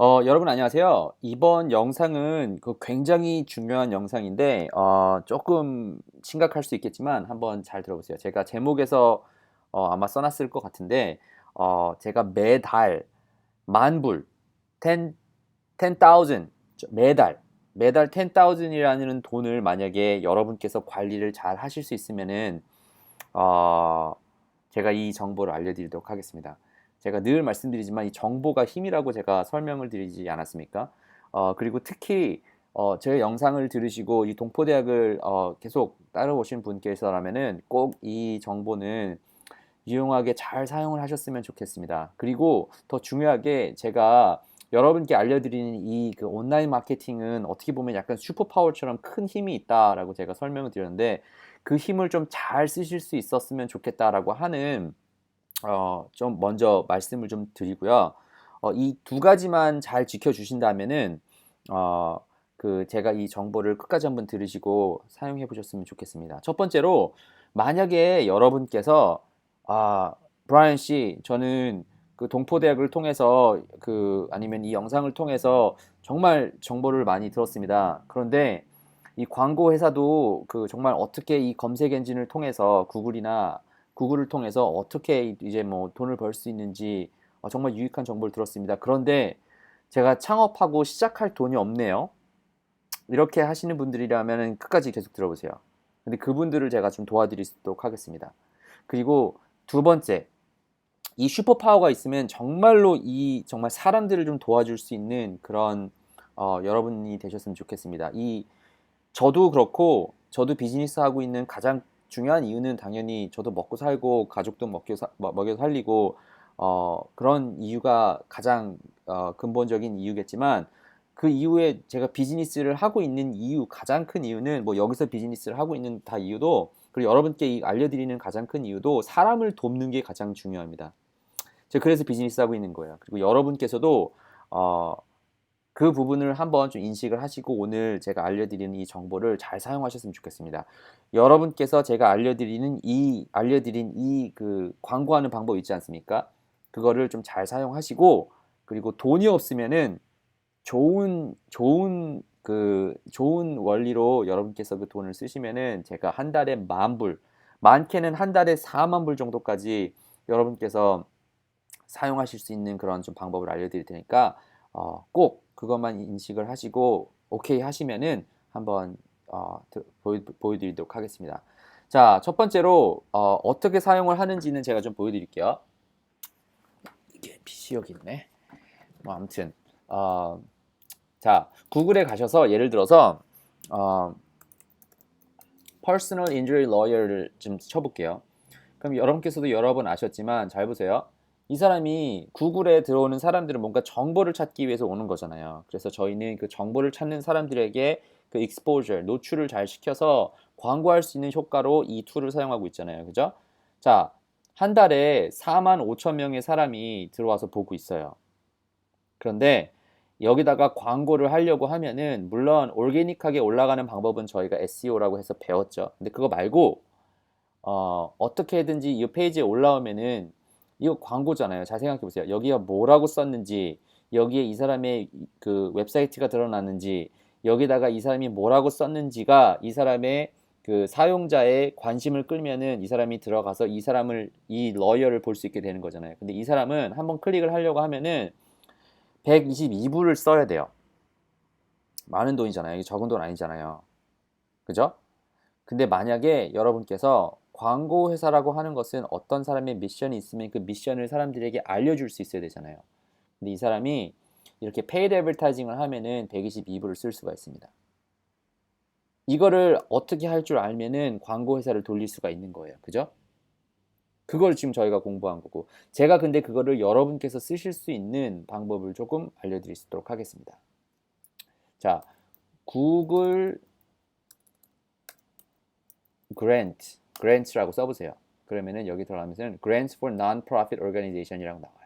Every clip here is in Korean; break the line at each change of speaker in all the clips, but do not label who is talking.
어, 여러분 안녕하세요. 이번 영상은 그 굉장히 중요한 영상인데 어, 조금 심각할 수 있겠지만 한번 잘 들어보세요. 제가 제목에서 어, 아마 써놨을 것 같은데 어, 제가 매달 만불 10, 10,000 매달 매달 10,000이라는 돈을 만약에 여러분께서 관리를 잘 하실 수 있으면은 어, 제가 이 정보를 알려드리도록 하겠습니다. 제가 늘 말씀드리지만 이 정보가 힘이라고 제가 설명을 드리지 않았습니까? 어, 그리고 특히 어, 제 영상을 들으시고 이 동포대학을 어, 계속 따라오신 분께서라면은 꼭 이 정보는 유용하게 잘 사용을 하셨으면 좋겠습니다. 그리고 더 중요하게 제가 여러분께 알려드리는 이 그 온라인 마케팅은 어떻게 보면 약간 슈퍼파워처럼 큰 힘이 있다라고 제가 설명을 드렸는데 그 힘을 좀 잘 쓰실 수 있었으면 좋겠다라고 하는 어, 좀 먼저 말씀을 좀 드리고요. 어, 이 두 가지만 잘 지켜주신다면은 어, 그 제가 이 정보를 끝까지 한번 들으시고 사용해 보셨으면 좋겠습니다. 첫 번째로 만약에 여러분께서 아 브라이언 씨 저는 그 동포대학을 통해서 그 아니면 이 영상을 통해서 정말 정보를 많이 들었습니다. 그런데 이 광고 회사도 그 정말 어떻게 이 검색 엔진을 통해서 구글이나 구글을 통해서 어떻게 이제 뭐 돈을 벌 수 있는지 어, 정말 유익한 정보를 들었습니다. 그런데 제가 창업하고 시작할 돈이 없네요. 이렇게 하시는 분들이라면 끝까지 계속 들어보세요. 근데 그분들을 제가 좀 도와드리도록 하겠습니다. 그리고 두 번째, 이 슈퍼 파워가 있으면 정말로 이 정말 사람들을 좀 도와줄 수 있는 그런 어, 여러분이 되셨으면 좋겠습니다. 이 저도 그렇고 저도 비즈니스 하고 있는 가장 중요한 이유는 당연히 저도 먹고 살고 가족도 먹여, 사, 먹여 살리고 어, 그런 이유가 가장 어, 근본적인 이유겠지만 그 이후에 제가 비즈니스를 하고 있는 이유 가장 큰 이유는 뭐 여기서 비즈니스를 하고 있는 다 이유도 그리고 여러분께 알려드리는 가장 큰 이유도 사람을 돕는 게 가장 중요합니다. 제가 그래서 비즈니스 하고 있는 거예요. 그리고 여러분께서도 어, 그 부분을 한번 좀 인식을 하시고 오늘 제가 알려드리는 이 정보를 잘 사용하셨으면 좋겠습니다. 여러분께서 제가 알려드리는 이 알려드린 이 그 광고하는 방법 있지 않습니까? 그거를 좀 잘 사용하시고 그리고 돈이 없으면은 좋은 좋은 그 좋은 원리로 여러분께서 그 돈을 쓰시면은 제가 한 달에 만 불, 많게는 한 달에 4만 불 정도까지 여러분께서 사용하실 수 있는 그런 좀 방법을 알려드릴 테니까 어, 꼭 그것만 인식을 하시고 오케이 하시면은 한번 어, 보여, 보여드리도록 하겠습니다. 자, 첫 번째로 어, 떻게 사용을 하는지는 제가 좀 보여드릴게요. 이게 PC 여기 있네. 뭐 아무튼 어, 자 구글에 가셔서 예를 들어서 어, Personal Injury Lawyer를 좀 쳐볼게요. 그럼 여러분께서도 여러 번 아셨지만 잘 보세요. 이 사람이 구글에 들어오는 사람들은 뭔가 정보를 찾기 위해서 오는 거잖아요. 그래서 저희는 그 정보를 찾는 사람들에게 그 exposure, 노출을 잘 시켜서 광고할 수 있는 효과로 이 툴을 사용하고 있잖아요. 그죠? 자, 한 달에 4만 5천 명의 사람이 들어와서 보고 있어요. 그런데 여기다가 광고를 하려고 하면은 물론 올게닉하게 올라가는 방법은 저희가 SEO라고 해서 배웠죠. 근데 그거 말고 어, 어떻게든지 이 페이지에 올라오면은 이거 광고잖아요. 잘 생각해 보세요. 여기가 뭐라고 썼는지, 여기에 이 사람의 그 웹사이트가 드러났는지, 여기다가 이 사람이 뭐라고 썼는지가 이 사람의 그 사용자의 관심을 끌면은 이 사람이 들어가서 이 사람을 이 러이어를 볼 수 있게 되는 거잖아요. 근데 이 사람은 한번 클릭을 하려고 하면은 122불을 써야 돼요. 많은 돈이잖아요. 이게 적은 돈 아니잖아요. 그죠? 근데 만약에 여러분께서 광고 회사라고 하는 것은 어떤 사람의 미션이 있으면 그 미션을 사람들에게 알려줄 수 있어야 되잖아요. 근데 이 사람이 이렇게 페이드 애블타이징을 하면은 122불을 쓸 수가 있습니다. 이거를 어떻게 할 줄 알면은 광고 회사를 돌릴 수가 있는 거예요. 그죠? 그걸 지금 저희가 공부한 거고 제가 근데 그거를 여러분께서 쓰실 수 있는 방법을 조금 알려드리도록 하겠습니다. 자, 구글 그랜트 grants라고 써보세요. 그러면은 여기 들어가면서 grants for non-profit organization이라고 나와요.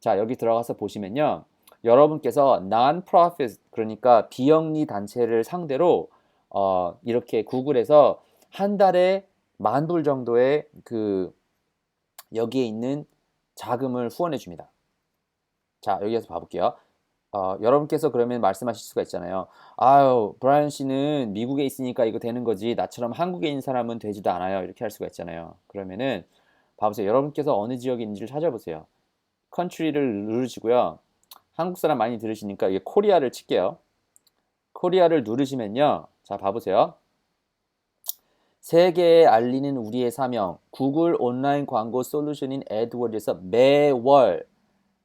자, 여기 들어가서 보시면요. 여러분께서 non-profit 그러니까 비영리 단체를 상대로 어, 이렇게 구글에서 한 달에 만 불 정도의 그 여기에 있는 자금을 후원해 줍니다. 자, 여기에서 봐볼게요. 어, 여러분께서 그러면 말씀하실 수가 있잖아요. 아유, 브라이언 씨는 미국에 있으니까 이거 되는 거지. 나처럼 한국에 있는 사람은 되지도 않아요. 이렇게 할 수가 있잖아요. 그러면은 봐보세요. 여러분께서 어느 지역에 있는지를 찾아보세요. 컨트리를 누르시고요. 한국 사람 많이 들으시니까 이게 코리아를 칠게요. 코리아를 누르시면요. 자, 봐보세요. 세계에 알리는 우리의 사명. 구글 온라인 광고 솔루션인 애드워드에서 매월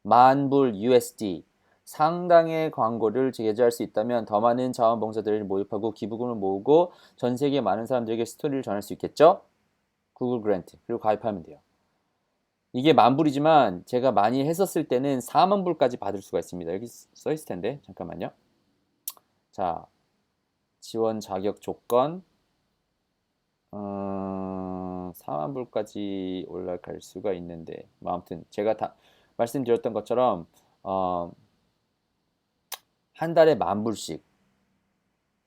만불 USD 상당의 광고를 제작할 수 있다면 더 많은 자원봉사들을 모집하고 기부금을 모으고 전 세계 많은 사람들에게 스토리를 전할 수 있겠죠? 구글 그랜트. 그리고 가입하면 돼요. 이게 만 불이지만 제가 많이 했었을 때는 4만 불까지 받을 수가 있습니다. 여기 써 있을 텐데 잠깐만요. 자, 지원 자격 조건 어, 4만 불까지 올라갈 수가 있는데 뭐 아무튼 제가 다 말씀드렸던 것처럼 어, 한 달에 만 불씩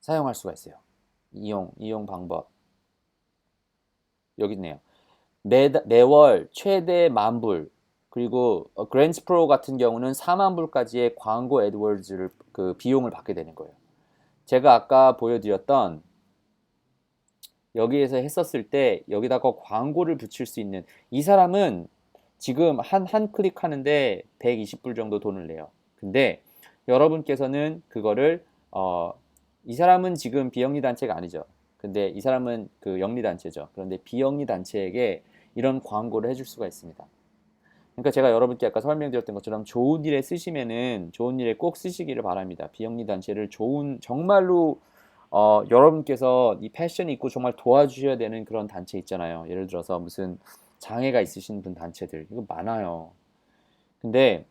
사용할 수가 있어요. 이용 이용 방법 여기 있네요. 매, 매월 최대 만 불, 그리고 어, 그랜스 프로 같은 경우는 4만 불까지의 광고 애드워즈를 그 비용을 받게 되는 거예요. 제가 아까 보여드렸던 여기에서 했었을 때 여기다가 광고를 붙일 수 있는 이 사람은 지금 한 한 클릭 하는데 120불 정도 돈을 내요. 근데 여러분께서는 그거를 어, 이 사람은 지금 비영리 단체가 아니죠. 근데 이 사람은 그 영리 단체죠. 그런데 비영리 단체에게 이런 광고를 해줄 수가 있습니다. 그러니까 제가 여러분께 아까 설명드렸던 것처럼 좋은 일에 쓰시면은 좋은 일에 꼭 쓰시기를 바랍니다. 비영리 단체를 좋은 정말로 어, 여러분께서 이 패션이 있고 정말 도와주셔야 되는 그런 단체 있잖아요. 예를 들어서 무슨 장애가 있으신 분 단체들 이거 많아요. 근데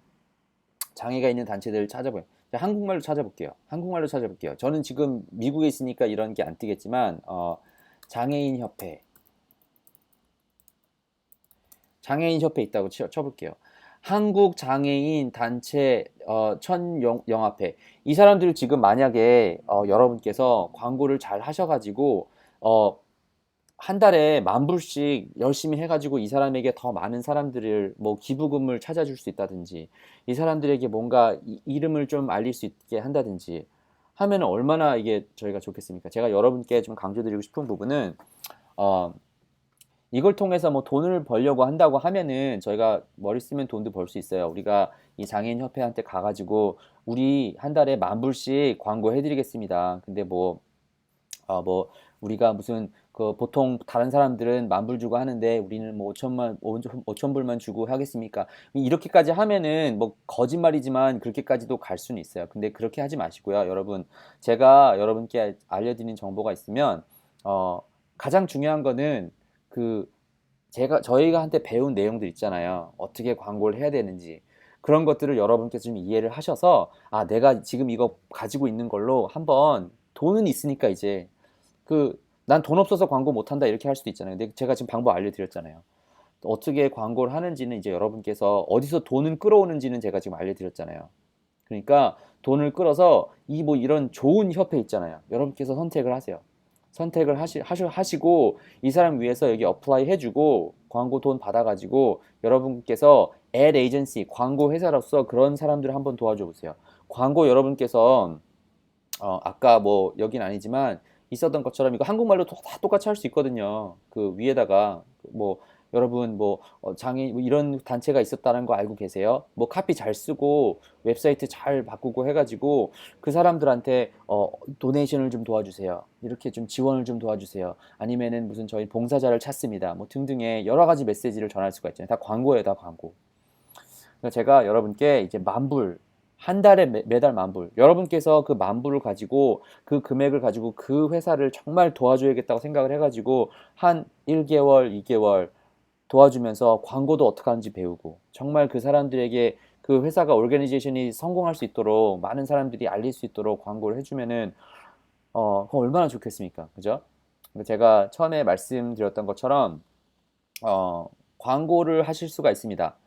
장애가 있는 단체들을 찾아봐요. 한국말로 찾아볼게요. 한국말로 찾아볼게요. 저는 지금 미국에 있으니까 이런 게 안 뜨겠지만 어, 장애인 협회 장애인 협회 있다고 쳐, 쳐볼게요. 한국 장애인 단체 어, 천영합회 이 사람들 지금 만약에 어, 여러분께서 광고를 잘 하셔가지고 어, 한 달에 만 불씩 열심히 해가지고 이 사람에게 더 많은 사람들을 뭐 기부금을 찾아줄 수 있다든지 이 사람들에게 뭔가 이, 이름을 좀 알릴 수 있게 한다든지 하면 얼마나 이게 저희가 좋겠습니까? 제가 여러분께 좀 강조드리고 싶은 부분은 어, 이걸 통해서 뭐 돈을 벌려고 한다고 하면은 저희가 머리 쓰면 돈도 벌 수 있어요. 우리가 이 장애인 협회한테 가가지고 우리 한 달에 만 불씩 광고 해드리겠습니다. 근데 뭐, 어, 뭐, 우리가 무슨 그 보통 다른 사람들은 만 불 주고 하는데 우리는 뭐 5천만 5천 불만 주고 하겠습니까? 이렇게까지 하면은 뭐 거짓말이지만 그렇게까지도 갈 수는 있어요. 근데 그렇게 하지 마시고요. 여러분 제가 여러분께 알려드리는 정보가 있으면 어 가장 중요한 거는 그 제가 저희가 한테 배운 내용들 있잖아요. 어떻게 광고를 해야 되는지 그런 것들을 여러분께서 좀 이해를 하셔서 아 내가 지금 이거 가지고 있는 걸로 한번 돈은 있으니까 이제 그 난 돈 없어서 광고 못 한다 이렇게 할 수도 있잖아요. 근데 제가 지금 방법 알려드렸잖아요. 어떻게 광고를 하는지는 이제 여러분께서 어디서 돈을 끌어오는지는 제가 지금 알려드렸잖아요. 그러니까 돈을 끌어서 이 뭐 이런 좋은 협회 있잖아요. 여러분께서 선택을 하세요. 선택을 하시, 하시 고 이 사람 위해서 여기 어플라이 해주고 광고 돈 받아가지고 여러분께서 ad agency 광고 회사로서 그런 사람들을 한번 도와줘 보세요. 광고 여러분께서 어, 아까 뭐 여긴 아니지만 있었던 것처럼 이거 한국말로 다 똑같이 할 수 있거든요. 그 위에다가 뭐 여러분 뭐 어, 장애인 뭐 이런 단체가 있었다는 거 알고 계세요? 뭐 카피 잘 쓰고 웹사이트 잘 바꾸고 해가지고 그 사람들한테 어, 도네이션을 좀 도와주세요. 이렇게 좀 지원을 좀 도와주세요. 아니면은 무슨 저희 봉사자를 찾습니다. 뭐 등등의 여러 가지 메시지를 전할 수가 있잖아요. 다 광고예요, 다 광고. 제가 여러분께 이제 만불 한 달에 매, 달 만불. 여러분께서 그 만불을 가지고 그 금액을 가지고 그 회사를 정말 도와줘야겠다고 생각을 해가지고 한 1개월, 2개월 도와주면서 광고도 어떻게 하는지 배우고 정말 그 사람들에게 그 회사가 오르게니제이션이 성공할 수 있도록 많은 사람들이 알릴 수 있도록 광고를 해주면은 어 얼마나 좋겠습니까? 그죠? 제가 처음에 말씀드렸던 것처럼 어 광고를 하실 수가 있습니다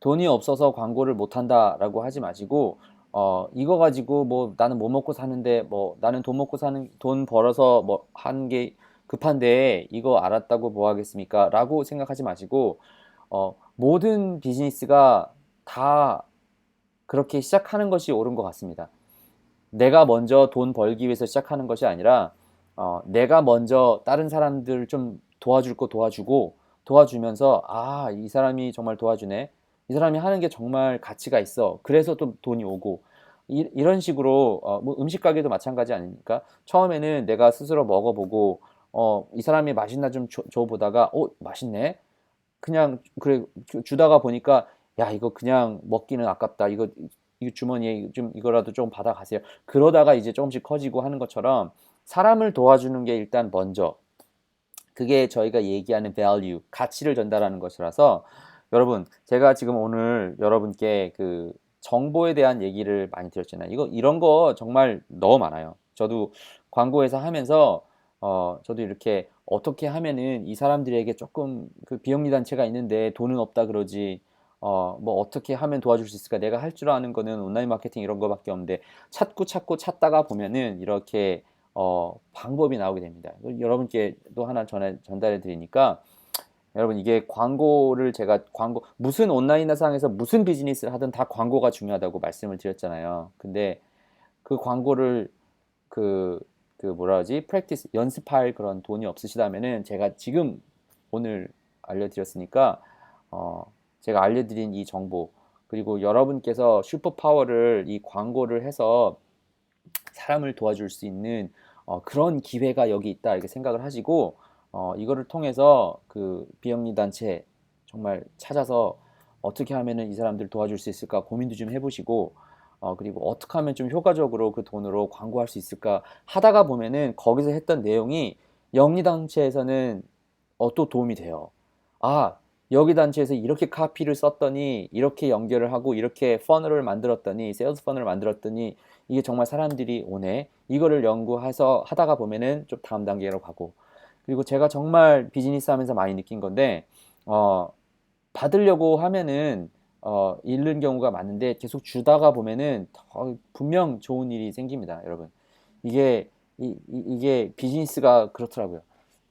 돈이 없어서 광고를 못 한다라고 하지 마시고 어 이거 가지고 뭐 나는 뭐 먹고 사는데 뭐 나는 돈 먹고 사는 돈 벌어서 뭐 한 게 급한데 이거 알았다고 뭐 하겠습니까? 라고 생각하지 마시고 어, 모든 비즈니스가 다 그렇게 시작하는 것이 옳은 것 같습니다. 내가 먼저 돈 벌기 위해서 시작하는 것이 아니라 어, 내가 먼저 다른 사람들 좀 도와줄 거 도와주고 도와주면서 아, 이 사람이 정말 도와주네. 이 사람이 하는 게 정말 가치가 있어. 그래서 또 돈이 오고 이, 런 식으로 어, 뭐 음식 가게도 마찬가지 아닙니까? 처음에는 내가 스스로 먹어보고 어, 이 사람이 맛있나 좀 줘, 보다가 어, 맛있네. 그냥 그래 주다가 보니까 야 이거 그냥 먹기는 아깝다. 이거 이 주머니에 좀 이거라도 좀 받아 가세요. 그러다가 이제 조금씩 커지고 하는 것처럼 사람을 도와주는 게 일단 먼저 그게 저희가 얘기하는 value, 가치를 전달하는 것이라서 여러분 제가 지금 오늘 여러분께 그 정보에 대한 얘기를 많이 드렸잖아요. 이거 이런 거 정말 너무 많아요. 저도 광고회사 하면서 어 저도 이렇게 어떻게 하면은 이 사람들에게 조금 그 비영리 단체가 있는데 돈은 없다 그러지 어, 뭐 어떻게 하면 도와줄 수 있을까? 내가 할 줄 아는 거는 온라인 마케팅 이런 거밖에 없는데 찾고 찾고 찾다가 보면은 이렇게 어, 방법이 나오게 됩니다. 여러분께 또 하나 전해, 전달해 드리니까 여러분 이게 광고를 제가 광고 무슨 온라인 상에서 무슨 비즈니스를 하든 다 광고가 중요하다고 말씀을 드렸잖아요. 근데 그 광고를 그, 그 뭐라 하지? 프랙티스 연습할 그런 돈이 없으시다면은 제가 지금 오늘 알려드렸으니까 어, 제가 알려드린 이 정보 그리고 여러분께서 슈퍼 파워를 이 광고를 해서 사람을 도와줄 수 있는 어, 그런 기회가 여기 있다 이렇게 생각을 하시고 어, 이거를 통해서 그 비영리 단체 정말 찾아서 어떻게 하면은 이 사람들 도와줄 수 있을까 고민도 좀 해보시고 어, 그리고 어떻게 하면 좀 효과적으로 그 돈으로 광고할 수 있을까 하다가 보면은 거기서 했던 내용이 영리 단체에서는 어, 또 도움이 돼요. 아 여기 단체에서 이렇게 카피를 썼더니 이렇게 연결을 하고 이렇게 퍼널을 만들었더니 세일즈 퍼널을 만들었더니 이게 정말 사람들이 오네 이거를 연구해서 하다가 보면은 좀 다음 단계로 가고 그리고 제가 정말 비즈니스 하면서 많이 느낀 건데 어 받으려고 하면은 어 잃는 경우가 많은데 계속 주다가 보면은 더 분명 좋은 일이 생깁니다 여러분. 이게 이, 이게 비즈니스가 그렇더라고요.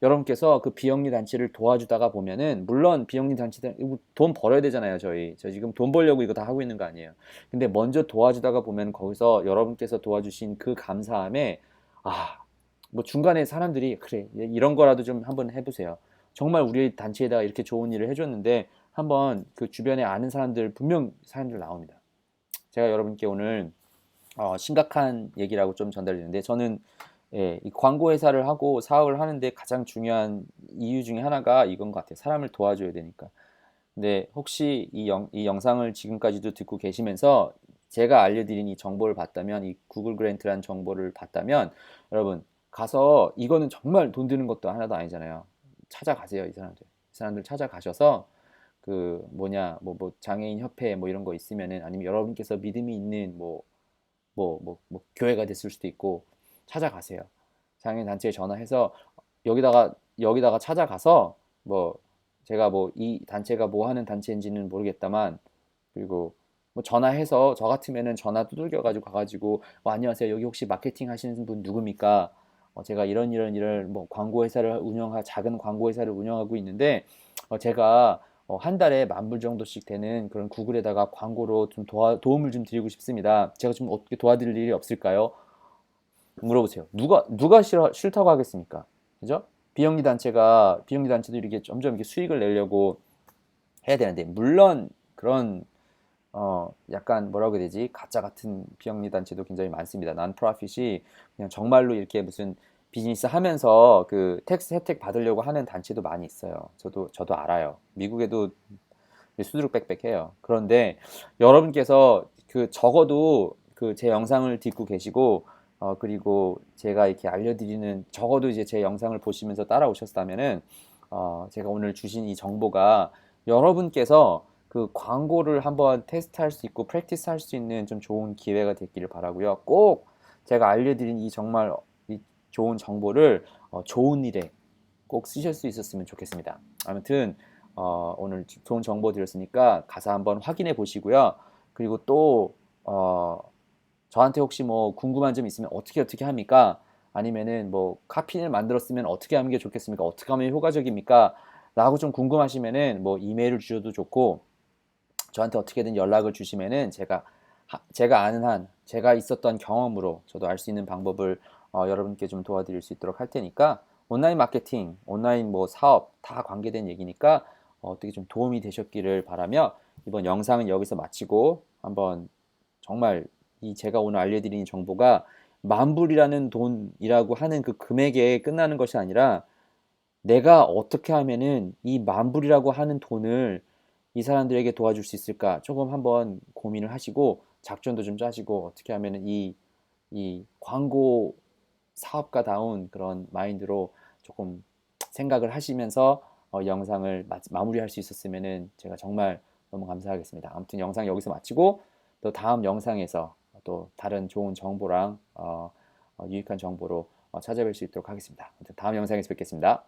여러분께서 그 비영리 단체를 도와주다가 보면은 물론 비영리 단체들 돈 벌어야 되잖아요 저희. 저 지금 돈 벌려고 이거 다 하고 있는 거 아니에요. 근데 먼저 도와주다가 보면 거기서 여러분께서 도와주신 그 감사함에 아 뭐 중간에 사람들이 그래 이런 거라도 좀 한번 해보세요 정말 우리 단체에다가 이렇게 좋은 일을 해줬는데 한번 그 주변에 아는 사람들 분명 사람들 나옵니다 제가 여러분께 오늘 어, 심각한 얘기라고 좀 전달드리는데 저는 예, 이 광고 회사를 하고 사업을 하는데 가장 중요한 이유 중에 하나가 이건 것 같아요. 사람을 도와줘야 되니까. 근데 혹시 이, 영, 이 영상을 지금까지도 듣고 계시면서 제가 알려드린 이 정보를 봤다면, 이 구글 그랜트라는 정보를 봤다면, 여러분, 가서 이거는 정말 돈 드는 것도 하나도 아니잖아요. 찾아가세요, 이 사람들. 이 사람들 찾아가셔서 그 뭐냐, 뭐, 뭐 장애인 협회 뭐 이런 거 있으면은 아니면 여러분께서 믿음이 있는 뭐, 뭐, 뭐, 뭐 교회가 됐을 수도 있고 찾아가세요. 장애인 단체에 전화해서 여기다가 여기다가 찾아가서 뭐 제가 뭐 이 단체가 뭐 하는 단체인지는 모르겠다만 그리고 뭐 전화해서 저 같으면은 전화 두들겨 가지고 가가지고 어, 안녕하세요 여기 혹시 마케팅 하시는 분 누굽니까? 어, 제가 이런 이런 일을 뭐 광고 회사를 운영하 작은 광고 회사를 운영하고 있는데 어, 제가 어, 한 달에 만 불 정도씩 되는 그런 구글에다가 광고로 좀 도와, 도움을 좀 드리고 싶습니다. 제가 좀 어떻게 도와드릴 일이 없을까요? 물어보세요. 누가 누가 싫어, 싫다고 하겠습니까? 그죠? 비영리 단체가 비영리 단체도 이렇게 점점 이렇게 수익을 내려고 해야 되는데 물론 그런 어 약간 뭐라고 해야 되지 가짜 같은 비영리 단체도 굉장히 많습니다. 난 프로핏이 그냥 정말로 이렇게 무슨 비즈니스 하면서 그 텍스 혜택 받으려고 하는 단체도 많이 있어요. 저도 저도 알아요. 미국에도 수두룩 빽빽해요. 그런데 여러분께서 그 적어도 그 제 영상을 듣고 계시고 어, 그리고 제가 이렇게 알려드리는 적어도 이제 제 영상을 보시면서 따라오셨다면은 어, 제가 오늘 주신 이 정보가 여러분께서 그 광고를 한번 테스트할 수 있고 프랙티스 할 수 있는 좀 좋은 기회가 됐기를 바라고요. 꼭 제가 알려드린 이 정말 이 좋은 정보를 어, 좋은 일에 꼭 쓰실 수 있었으면 좋겠습니다. 아무튼 어, 오늘 좋은 정보 드렸으니까 가서 한번 확인해 보시고요. 그리고 또 어, 저한테 혹시 뭐 궁금한 점 있으면 어떻게 어떻게 합니까? 아니면은 뭐 카피를 만들었으면 어떻게 하는 게 좋겠습니까? 어떻게 하면 효과적입니까? 라고 좀 궁금하시면은 뭐 이메일을 주셔도 좋고 저한테 어떻게든 연락을 주시면은 제가 하- 제가 아는 한 제가 있었던 경험으로 저도 알 수 있는 방법을 어, 여러분께 좀 도와드릴 수 있도록 할 테니까 온라인 마케팅, 온라인 뭐 사업 다 관계된 얘기니까 어, 어떻게 좀 도움이 되셨기를 바라며 이번 영상은 여기서 마치고 한번 정말 이 제가 오늘 알려드린 정보가 만 불이라는 돈이라고 하는 그 금액에 끝나는 것이 아니라 내가 어떻게 하면은 이 만 불이라고 하는 돈을 이 사람들에게 도와줄 수 있을까 조금 한번 고민을 하시고 작전도 좀 짜시고 어떻게 하면은 이, 이 광고 사업가다운 그런 마인드로 조금 생각을 하시면서 어, 영상을 마, 마무리할 수 있었으면은 제가 정말 너무 감사하겠습니다. 아무튼 영상 여기서 마치고 또 다음 영상에서 또 다른 좋은 정보랑 어, 어, 유익한 정보로 어, 찾아뵐 수 있도록 하겠습니다. 아무튼 다음 영상에서 뵙겠습니다.